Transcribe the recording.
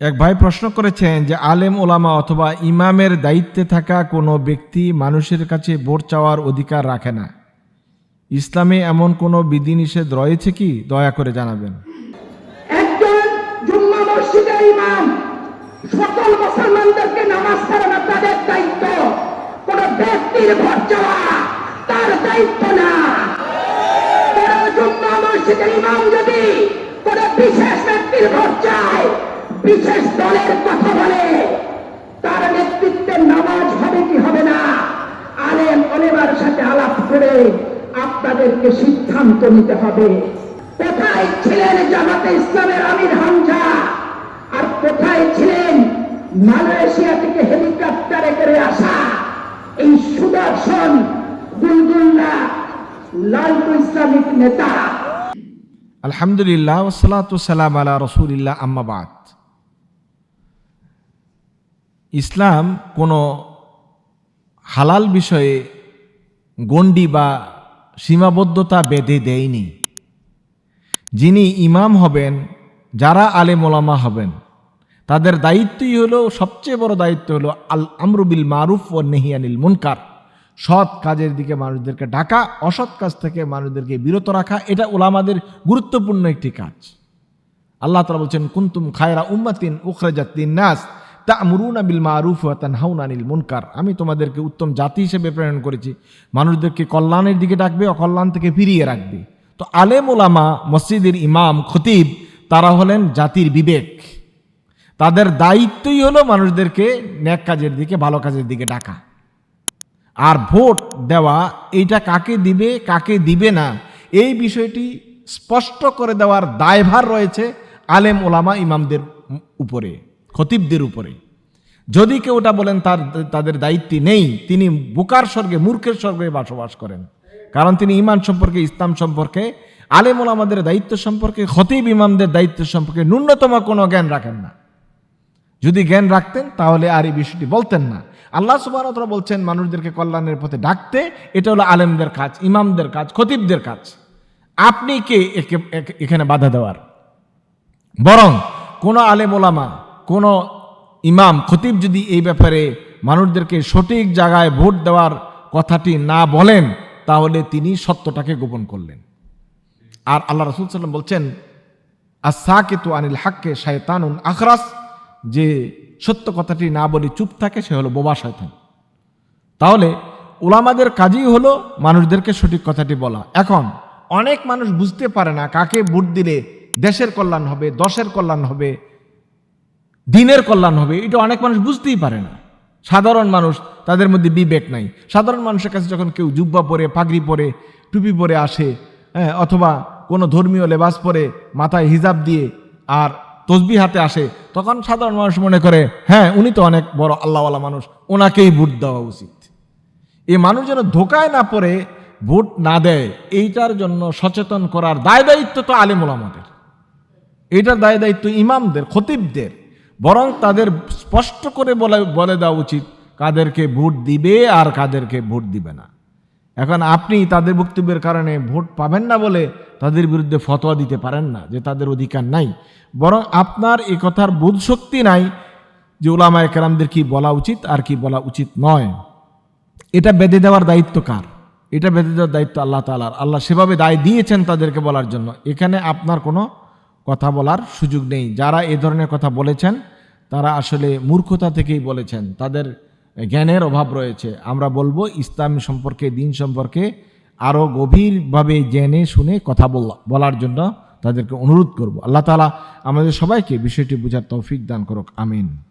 এক ভাই প্রশ্ন করেছেন যে আলেম ওলামা অথবা ইমামের দায়িত্বে থাকা কোনো ব্যক্তি মানুষের কাছে ভোট চাওয়ার অধিকার রাখে না। ইসলামে এমন কোনো বিধিনিষেধ রয়েছে কি? দয়া করে জানাবেন। মসজিদের ইমাম, সকল মুসলমানদেরকে নামাজ তাদের দায়িত্ব ব্যক্তির ভোট চাওয়া, তার দায়িত্ব না। জুম্মা মসজিদের ইমাম যদি বিশেষ ব্যক্তির ভোট চায় বিশেষ দলের কথা বলে, তার নেতৃত্বে নামাজ হবে কি হবে না? আলেম অনেবার সাথে আলাপ করে আপনাদেরকে সিদ্ধান্ত নিতে হবে। কোথায় ছিলেন জামাতে ইসলামের আমির হামজা? আর কোথায় ছিলেন মালয়েশিয়া থেকে হেলিকপ্টারে করে আসা? এই সুদর্শন গুলগুল্লা লালটু ইসলামিক নেতা। আলহামদুলিল্লাহ ওসালাত সালাম আলা রসুলিল্লাহ আম্মাবাদ ইসলাম কোনো হালাল বিষয়ে গণ্ডি বা সীমাবদ্ধতা বেঁধে দেয়নি। যিনি ইমাম হবেন, যারা আলেম ওলামা হবেন, তাদের দায়িত্বই হলো, সবচেয়ে বড় দায়িত্ব হলো আল আমরুবিল মারুফ ও নেহিয়ানিল মুনকার। সৎ কাজের দিকে মানুষদেরকে ডাকা, অসৎ কাজ থেকে মানুষদেরকে বিরত রাখা, এটা ওলামাদের গুরুত্বপূর্ণ একটি কাজ। আল্লাহ তালা বলছেন, কুন্তুম খায়রা উম্মাতিন উখরাজাতিন নাস। তা মুরুনা বিল মারুফ হাউনানিল মুনকার। আমি তোমাদেরকে উত্তম জাতি হিসেবে প্রেরণ করেছি। মানুষদেরকে কল্যাণের দিকে ডাকবে, অকল্যাণ থেকে ফিরিয়ে রাখবে। তো আলেম ওলামা মসজিদের ইমাম, খতিব, তারা হলেন জাতির বিবেক। তাদের দায়িত্বই হলো মানুষদেরকে ন্যাক কাজের দিকে, ভালো কাজের দিকে ডাকা। আর ভোট দেওয়া, এইটা কাকে দিবে কাকে দিবে না, এই বিষয়টি স্পষ্ট করে দেওয়ার দায়ভার রয়েছে আলেম ওলামা ইমামদের উপরে। খতিবদের উপরে। যদি কেউ ওটা বলেন তার, তাদের দায়িত্ব নেই, তিনি বুকার স্বর্গে, মূর্খের স্বর্গে বসবাস করেন। কারণ তিনি ইমান সম্পর্কে, ইসলাম সম্পর্কে, আলেম ওলামাদের দায়িত্ব সম্পর্কে, খতিব ইমামদের দায়িত্ব সম্পর্কে ন্যূনতম কোনো জ্ঞান রাখেন না। যদি জ্ঞান রাখতেন, তাহলে আর এই বিষয়টি বলতেন না। আল্লাহ সুবাহ বলছেন, মানুষদেরকে কল্যাণের পথে ডাকতে, এটা হলো আলেমদের কাজ, ইমামদের কাজ, খতিবদের কাজ। আপনি কে একে- এখানে বাধা দেওয়ার? বরং কোনো আলেম ওলামা কোনো ইমাম, খতিব যদি এই ব্যাপারে মানুষদেরকে সঠিক জায়গায় ভোট দেওয়ার কথাটি না বলেন, তাহলে তিনি সত্যটাকে গোপন করলেন। আর আল্লাহ রসুল সাল্লাম বলছেন আসাকেতু আনিল হাক্কে শায়তানুন আখরাস। যে সত্য কথাটি না বলে চুপ থাকে, সে হলো বোবা শয়তান। তাহলে ওলামাদের কাজই হলো মানুষদেরকে সঠিক কথাটি বলা। এখন অনেক মানুষ বুঝতে পারে না কাকে ভোট দিলে দেশের কল্যাণ হবে, দশের কল্যাণ হবে। দিনের কল্যাণ হবে এটা অনেক মানুষ বুঝতেই পারে না। সাধারণ মানুষ তাদের মধ্যে বিবেক নাই। সাধারণ মানুষের কাছে যখন কেউ জুব্বা পরে পাগড়ি পরে টুপি পরে আসে হ্যাঁ, অথবা কোনো ধর্মীয় লেবাস পরে মাথায় হিজাব দিয়ে আর তসবি হাতে আসে তখন সাধারণ মানুষ মনে করে হ্যাঁ উনি তো অনেক বড় আল্লাহওয়ালা মানুষ ওনাকেই ভোট দেওয়া উচিত। এই মানুষ যেন ধোকায় না পড়ে ভোট না দেয় এইটার জন্য সচেতন করার দায় দায়িত্ব তো আলেমুল আমাদের। এটার দায় দায়িত্ব ইমামদের খতিবদের। বরং তাদের স্পষ্ট করে বলে বলে দেওয়া উচিত, কাদেরকে ভোট দিবে আর কাদেরকে ভোট দিবে না। এখন আপনি তাদের বক্তব্যের কারণে ভোট পাবেন না বলে তাদের বিরুদ্ধে ফতোয়া দিতে পারেন না, যে তাদের অধিকার নাই। বরং আপনার এ কথার বোধ শক্তি নাই যে ওলামায় কেরামদের কি বলা উচিত আর কি বলা উচিত নয়। এটা বেঁধে দেওয়ার দায়িত্ব কার? এটা বেঁধে দেওয়ার দায়িত্ব আল্লাহ তালার আল্লাহ সেভাবে দায় দিয়েছেন তাদেরকে বলার জন্য। এখানে আপনার কোনো কথা বলার সুযোগ নেই। যারা এ ধরনের কথা বলেছেন, তারা আসলে মূর্খতা থেকেই বলেছেন। তাদের জ্ঞানের অভাব রয়েছে। আমরা বলব, ইসলাম সম্পর্কে, দিন সম্পর্কে আরও গভীরভাবে জেনে শুনে কথা বলা, বলার জন্য তাদেরকে অনুরোধ করব। আল্লাহ তালা আমাদের সবাইকে বিষয়টি বোঝার তৌফিক দান করুক। আমিন।